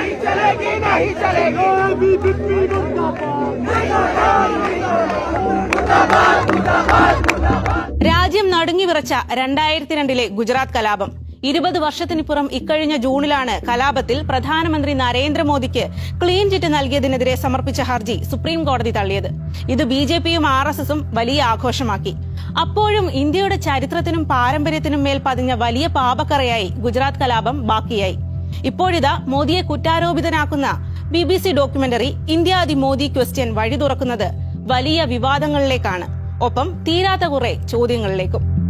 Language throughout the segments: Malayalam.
नहीं चलेगी नहीं चलेगी बीजेपी मुर्दाबाद രാജ്യം നടുങ്ങിവിറച്ച രണ്ടായിരത്തി രണ്ടിലെ ഗുജറാത്ത് കലാപം ഇരുപത് വർഷത്തിനിപ്പുറം ഇക്കഴിഞ്ഞ ജൂണിലാണ് കലാപത്തിൽ പ്രധാനമന്ത്രി നരേന്ദ്രമോദിക്ക് ക്ലീൻ ചിറ്റ് നൽകിയതിനെതിരെ സമർപ്പിച്ച ഹർജി സുപ്രീം കോടതി തള്ളിയത് ഇത് ബി ജെ പിയും ആർ എസ് എസും വലിയ ആഘോഷമാക്കി അപ്പോഴും ഇന്ത്യയുടെ ചരിത്രത്തിനും പാരമ്പര്യത്തിനും മേൽ പതിഞ്ഞ വലിയ പാപക്കറയായി ഗുജറാത്ത് കലാപം ബാക്കിയായി ഇപ്പോഴിതാ മോദിയെ കുറ്റാരോപിതനാക്കുന്ന B B C documentary India the Modi question വഴി തുറക്കുന്നത് വലിയ വിവാദങ്ങളിലേക്കാണ്. ഒപ്പം തീരാത്ത കുറെ ചോദ്യങ്ങളിലേക്കും.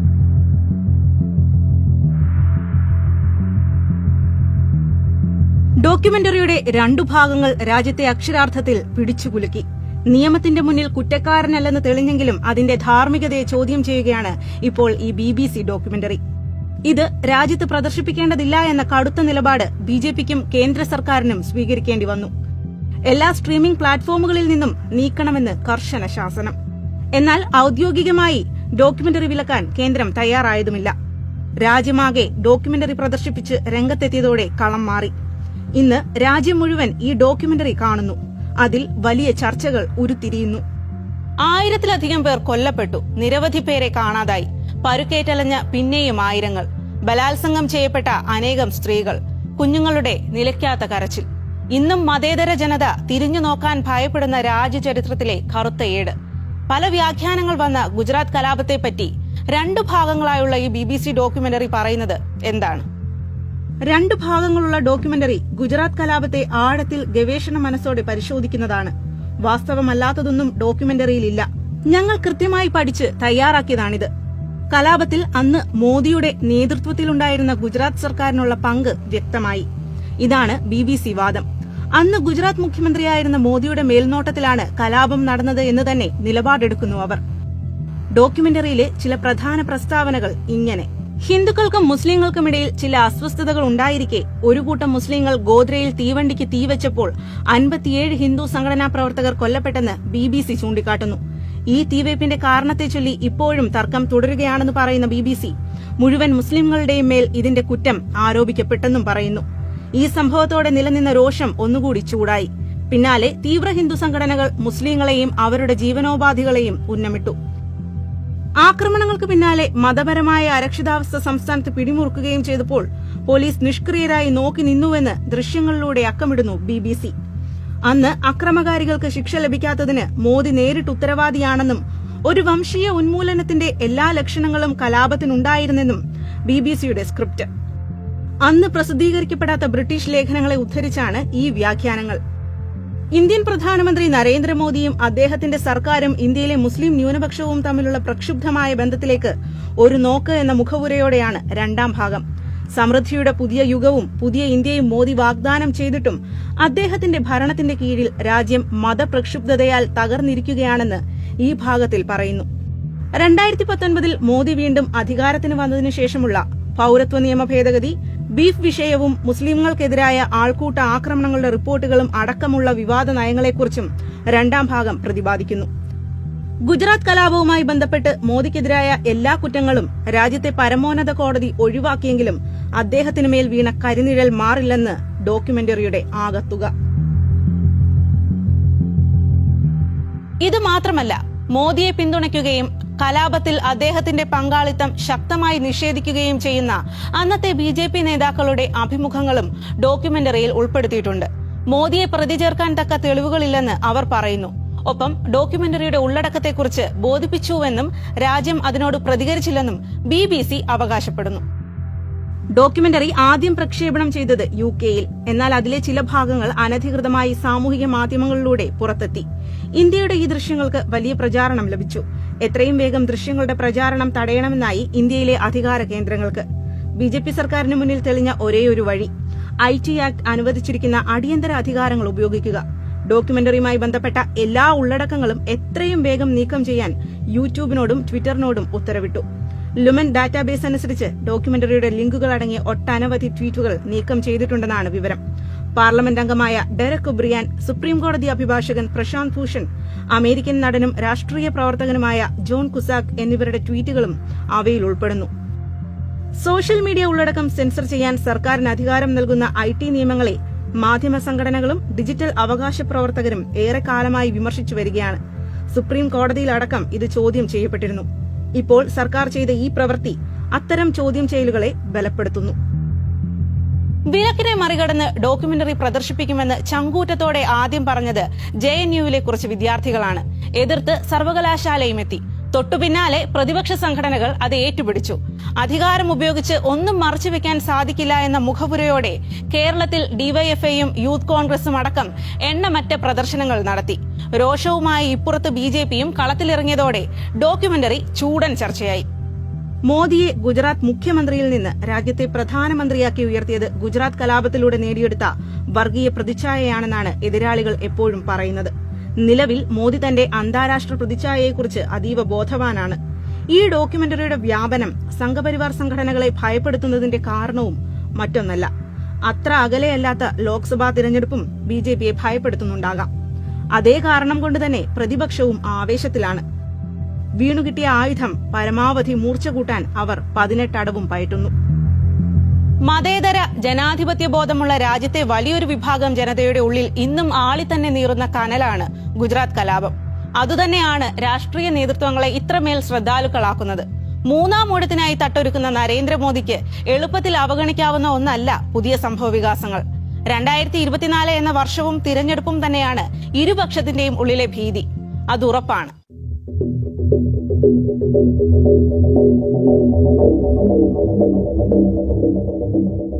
ഡോക്യുമെന്ററിയുടെ രണ്ടു ഭാഗങ്ങൾ രാജ്യത്തെ അക്ഷരാർത്ഥത്തിൽ പിടിച്ചുകുലുക്കി നിയമത്തിന്റെ മുന്നിൽ കുറ്റക്കാരനല്ലെന്ന് തെളിഞ്ഞെങ്കിലും അതിന്റെ ധാർമ്മികതയെ ചോദ്യം ചെയ്യുകയാണ് ഇപ്പോൾ ഈ ബി ഡോക്യുമെന്ററി. ഇത് രാജ്യത്ത് പ്രദർശിപ്പിക്കേണ്ടതില്ല എന്ന കടുത്ത നിലപാട് ബി ജെ പിക്കും കേന്ദ്ര സർക്കാരിനും സ്വീകരിക്കേണ്ടി വന്നു. എല്ലാ സ്ട്രീമിംഗ് പ്ലാറ്റ്ഫോമുകളിൽ നിന്നും നീക്കണമെന്ന് കർശന ശാസനം. എന്നാൽ ഔദ്യോഗികമായി ഡോക്യുമെന്ററി വിലക്കാൻ കേന്ദ്രം തയ്യാറായതുമില്ല. രാജ്യമാകെ ഡോക്യുമെന്ററി പ്രദർശിപ്പിച്ച് രംഗത്തെത്തിയതോടെ കളം മാറി. ഇന്ന് രാജ്യം മുഴുവൻ ഈ ഡോക്യുമെന്ററി കാണുന്നു. അതിൽ വലിയ ചർച്ചകൾ ഉരുത്തിരിയുന്നു. ആയിരത്തിലധികം പേർ കൊല്ലപ്പെട്ടു. നിരവധി പേരെ കാണാതായി. പരുക്കേറ്റലഞ്ഞ പിന്നെയും ആയിരങ്ങൾ. ബലാത്സംഗം ചെയ്യപ്പെട്ട അനേകം സ്ത്രീകൾ. കുഞ്ഞുങ്ങളുടെ നിലയ്ക്കാത്ത കരച്ചിൽ. ഇന്നും മതേതര ജനത തിരിഞ്ഞു നോക്കാൻ ഭയപ്പെടുന്ന രാജ്യചരിത്രത്തിലെ കറുത്ത ഏട്. പല വ്യാഖ്യാനങ്ങൾ വന്ന ഗുജറാത്ത് കലാപത്തെപ്പറ്റി രണ്ടു ഭാഗങ്ങളായുള്ള ഈ ബി ബി സി ഡോക്യുമെന്ററി പറയുന്നത് എന്താണ്? രണ്ടു ഭാഗങ്ങളുള്ള ഡോക്യുമെന്ററി ഗുജറാത്ത് കലാപത്തെ ആഴത്തിൽ ഗവേഷണ മനസ്സോടെ പരിശോധിക്കുന്നതാണ്. വാസ്തവമല്ലാത്തതൊന്നും ഡോക്യുമെന്ററിയിലില്ല. ഞങ്ങൾ കൃത്യമായി പഠിച്ച് തയ്യാറാക്കിയതാണിത്. കലാപത്തിൽ അന്ന് മോദിയുടെ നേതൃത്വത്തിലുണ്ടായിരുന്ന ഗുജറാത്ത് സർക്കാരിനുള്ള പങ്ക് വ്യക്തമായി. ഇതാണ് ബി ബി സി വാദം. അന്ന് ഗുജറാത്ത് മുഖ്യമന്ത്രിയായിരുന്ന മോദിയുടെ മേൽനോട്ടത്തിലാണ് കലാപം നടന്നത് എന്ന് തന്നെ നിലപാടെടുക്കുന്നു അവർ. ഡോക്യുമെന്ററിയിലെ ചില പ്രധാന പ്രസ്താവനകൾ ഇങ്ങനെ. ഹിന്ദുക്കൾക്കും മുസ്ലിങ്ങൾക്കുമിടയിൽ ചില അസ്വസ്ഥതകൾ ഉണ്ടായിരിക്കെ ഒരു കൂട്ടം മുസ്ലിങ്ങൾ ഗോദ്രയിൽ തീവണ്ടിക്ക് തീവച്ചപ്പോൾ അൻപത്തിയേഴ് ഹിന്ദു സംഘടനാ പ്രവർത്തകർ കൊല്ലപ്പെട്ടെന്ന് ബി ബി സി ചൂണ്ടിക്കാട്ടുന്നു. ഈ തീവയ്പിന്റെ കാരണത്തെ ചൊല്ലി ഇപ്പോഴും തർക്കം തുടരുകയാണെന്ന് പറയുന്ന ബി ബി സി. മുഴുവൻ മുസ്ലിംകളുടെയും മേൽ ഇതിന്റെ കുറ്റം ആരോപിക്കപ്പെട്ടെന്നും പറയുന്നു. ഈ സംഭവത്തോടെ നിലനിന്ന രോഷം ഒന്നുകൂടി ചൂടായി. പിന്നാലെ തീവ്ര ഹിന്ദു സംഘടനകൾ മുസ്ലിങ്ങളെയും അവരുടെ ജീവനോപാധികളെയും ഉന്നമിട്ടു. ആക്രമണങ്ങൾക്ക് പിന്നാലെ മതപരമായ അരക്ഷിതാവസ്ഥ സംസ്ഥാനത്ത് പിടിമുറുക്കുകയും ചെയ്തപ്പോൾ പോലീസ് നിഷ്ക്രിയരായി നോക്കി നിന്നുവെന്ന് ദൃശ്യങ്ങളിലൂടെ അക്കമിടുന്നു ബി അന്ന് അക്രമകാരികൾക്ക് ശിക്ഷ ലഭിക്കാത്തതിന് മോദി നേരിട്ട് ഉത്തരവാദിയാണെന്നും ഒരു വംശീയ ഉന്മൂലനത്തിന്റെ എല്ലാ ലക്ഷണങ്ങളും കലാപത്തിനുണ്ടായിരുന്നെന്നും ബി ബി സിയുടെ സ്ക്രിപ്റ്റ്. അന്ന് പ്രസിദ്ധീകരിക്കപ്പെടാത്ത ബ്രിട്ടീഷ് ലേഖനങ്ങളെ ഉദ്ധരിച്ചാണ് ഈ വ്യാഖ്യാനങ്ങൾ. ഇന്ത്യൻ പ്രധാനമന്ത്രി നരേന്ദ്രമോദിയും അദ്ദേഹത്തിന്റെ സർക്കാരും ഇന്ത്യയിലെ മുസ്ലിം ന്യൂനപക്ഷവും തമ്മിലുള്ള പ്രക്ഷുബ്ധമായ ബന്ധത്തിലേക്ക് ഒരു നോക്ക് എന്ന മുഖവുരയോടെയാണ് രണ്ടാം ഭാഗം. സമൃദ്ധിയുടെ പുതിയ യുഗവും പുതിയ ഇന്ത്യയും മോദി വാഗ്ദാനം ചെയ്തിട്ടും അദ്ദേഹത്തിന്റെ ഭരണത്തിന്റെ കീഴിൽ രാജ്യം മതപ്രക്ഷുബ്ധതയാൽ തകർന്നിരിക്കുകയാണെന്ന് ഈ ഭാഗത്തിൽ പറയുന്നു. രണ്ടായിരത്തി പത്തൊൻപതിൽ മോദി വീണ്ടും അധികാരത്തിന് വന്നതിനു ശേഷമുള്ള പൌരത്വ നിയമ ഭേദഗതി ബീഫ് വിഷയവും മുസ്ലിംകൾക്കെതിരായ ആൾക്കൂട്ട ആക്രമണങ്ങളുടെ റിപ്പോർട്ടുകളും അടക്കമുള്ള വിവാദ നയങ്ങളെക്കുറിച്ചും രണ്ടാം ഭാഗം പ്രതിപാദിക്കുന്നു. ഗുജറാത്ത് കലാപവുമായി ബന്ധപ്പെട്ട് മോദിക്കെതിരായ എല്ലാ കുറ്റങ്ങളും രാജ്യത്തെ പരമോന്നത കോടതി ഒഴിവാക്കിയെങ്കിലും അദ്ദേഹത്തിനു മേൽ വീണ കരിനിഴൽ മാറില്ലെന്ന് ഡോക്യുമെന്ററിയുടെ ആകത്തുക. ഇത് മാത്രമല്ല മോദിയെ പിന്തുണയ്ക്കുകയും കലാപത്തിൽ അദ്ദേഹത്തിന്റെ പങ്കാളിത്തം ശക്തമായി നിഷേധിക്കുകയും ചെയ്യുന്ന അന്നത്തെ ബി ജെ പി നേതാക്കളുടെ അഭിമുഖങ്ങളും ഡോക്യുമെന്ററിയിൽ ഉൾപ്പെടുത്തിയിട്ടുണ്ട്. മോദിയെ പ്രതി ചേർക്കാൻ തക്ക തെളിവുകളില്ലെന്ന് അവർ പറയുന്നു. ഒപ്പം ഡോക്യുമെന്ററിയുടെ ഉള്ളടക്കത്തെക്കുറിച്ച് ബോധിപ്പിച്ചുവെന്നും രാജ്യം അതിനോട് പ്രതികരിച്ചില്ലെന്നും ബി അവകാശപ്പെടുന്നു. ഡോക്യുമെന്ററി ആദ്യം പ്രക്ഷേപണം ചെയ്തത് യു കെയിൽ എന്നാൽ അതിലെ ചില ഭാഗങ്ങൾ അനധികൃതമായി സാമൂഹിക മാധ്യമങ്ങളിലൂടെ പുറത്തെത്തി. ഇന്ത്യയുടെ ഈ ദൃശ്യങ്ങൾക്ക് വലിയ പ്രചാരണം ലഭിച്ചു. എത്രയും വേഗം ദൃശ്യങ്ങളുടെ പ്രചാരണം തടയണമെന്നായി ഇന്ത്യയിലെ അധികാര കേന്ദ്രങ്ങൾക്ക്. ബി ജെ പി സർക്കാരിന് മുന്നിൽ തെളിഞ്ഞ ഒരേയൊരു വഴി. ഐ ടി ആക്ട് അനുവദിച്ചിരിക്കുന്ന അടിയന്തര അധികാരങ്ങൾ ഉപയോഗിക്കുക. ഡോക്യുമെന്ററിയുമായി ബന്ധപ്പെട്ട എല്ലാ ഉള്ളടക്കങ്ങളും എത്രയും വേഗം നീക്കം ചെയ്യാൻ യൂട്യൂബിനോടും ട്വിറ്ററിനോടും ഉത്തരവിട്ടു. ലുമൻ ഡാറ്റാബേസ് അനുസരിച്ച് ഡോക്യുമെന്ററിയുടെ ലിങ്കുകൾ അടങ്ങിയ ഒട്ടനവധി ട്വീറ്റുകൾ നീക്കം ചെയ്തിട്ടുണ്ടെന്നാണ് വിവരം. പാർലമെന്റ് അംഗമായ ഡെറക് ഒബ്രിയാൻ സുപ്രീംകോടതി അഭിഭാഷകൻ പ്രശാന്ത് ഭൂഷൺ അമേരിക്കൻ നടനും രാഷ്ട്രീയ പ്രവർത്തകനുമായ ജോൺ കുസാക് എന്നിവരുടെ ട്വീറ്റുകളും അവയിൽ ഉൾപ്പെടുന്നു. സോഷ്യൽ മീഡിയ ഉള്ളടക്കം സെൻസർ ചെയ്യാൻ സർക്കാരിന് അധികാരം നൽകുന്ന ഐ ടി നിയമങ്ങളെ മാധ്യമ സംഘടനകളും ഡിജിറ്റൽ അവകാശ പ്രവർത്തകരും ഏറെക്കാലമായി വിമർശിച്ചു വരികയാണ്. സുപ്രീം കോടതിയിലടക്കം ഇത് ചോദ്യം ചെയ്യപ്പെട്ടിരുന്നു. ഇപ്പോൾ സർക്കാർ ചെയ്ത ഈ പ്രവൃത്തി അത്തരം ചോദ്യം ചെയ്യലുകളെ ബലപ്പെടുത്തുന്നു. വിലക്കിനെ മറികടന്ന് ഡോക്യുമെന്ററി പ്രദർശിപ്പിക്കുമെന്ന് ചങ്കൂറ്റത്തോടെ ആദ്യം പറഞ്ഞത് ജെ എൻ യുവിലെ കുറച്ച് വിദ്യാർത്ഥികളാണ്. എതിർത്ത് സർവകലാശാലയും എത്തി തൊട്ടുപിന്നാലെ പ്രതിപക്ഷ സംഘടനകൾ അത് ഏറ്റുപിടിച്ചു. അധികാരം ഉപയോഗിച്ച് ഒന്നും മറച്ചുവെക്കാൻ സാധിക്കില്ല എന്ന മുഖപുരയോടെ കേരളത്തിൽ ഡിവൈഎഫ്ഐയും യൂത്ത് കോൺഗ്രസും അടക്കം എണ്ണമറ്റ പ്രദർശനങ്ങൾ നടത്തി. രോഷവുമായി ഇപ്പുറത്ത് ബി ജെ പിയും കളത്തിലിറങ്ങിയതോടെ ഡോക്യുമെന്ററി ചൂടൻ ചർച്ചയായി. മോദിയെ ഗുജറാത്ത് മുഖ്യമന്ത്രിയിൽ നിന്ന് രാജ്യത്തെ പ്രധാനമന്ത്രിയാക്കി ഉയർത്തിയത് ഗുജറാത്ത് കലാപത്തിലൂടെ നേടിയെടുത്ത വർഗീയ പ്രതിച്ഛായയാണെന്നാണ് എതിരാളികൾ എപ്പോഴും പറയുന്നത്. നിലവിൽ മോദി തന്റെ അന്താരാഷ്ട്ര പ്രതിച്ഛായയെക്കുറിച്ച് അതീവ ബോധവാനാണ്. ഈ ഡോക്യുമെന്ററിയുടെ വ്യാപനം സംഘപരിവാർ സംഘടനകളെ ഭയപ്പെടുത്തുന്നതിന്റെ കാരണവും മറ്റൊന്നല്ല. അത്ര അകലെയല്ലാത്ത ലോക്സഭാ തിരഞ്ഞെടുപ്പും ബി ജെ പിയെ ഭയപ്പെടുത്തുന്നുണ്ടാകാം. അതേ കാരണം കൊണ്ട് തന്നെ പ്രതിപക്ഷവും ആവേശത്തിലാണ്. വീണുകിട്ടിയ ആയുധം പരമാവധി മൂർച്ച കൂട്ടാൻ അവർ പതിനെട്ടടവും പയറ്റുന്നു. മതേതര ജനാധിപത്യ ബോധമുള്ള രാജ്യത്തെ വലിയൊരു വിഭാഗം ജനതയുടെ ഉള്ളിൽ ഇന്നും ആളി തന്നെ നീറുന്ന കനലാണ് ഗുജറാത്ത് കലാപം. അതുതന്നെയാണ് രാഷ്ട്രീയ നേതൃത്വങ്ങളെ ഇത്രമേൽ ശ്രദ്ധാലുക്കളാക്കുന്നത്. മൂന്നാം ഊഴത്തിനായി തട്ടൊരുക്കുന്ന നരേന്ദ്രമോദിക്ക് എളുപ്പത്തിൽ അവഗണിക്കാവുന്ന ഒന്നല്ല പുതിയ സംഭവ വികാസങ്ങൾ രണ്ടായിരത്തി ഇരുപത്തിനാല് എന്ന വർഷവും തിരഞ്ഞെടുപ്പും തന്നെയാണ് ഇരുപക്ഷത്തിന്റെയും ഉള്ളിലെ ഭീതി. അത് ഉറപ്പാണ്. Thank you.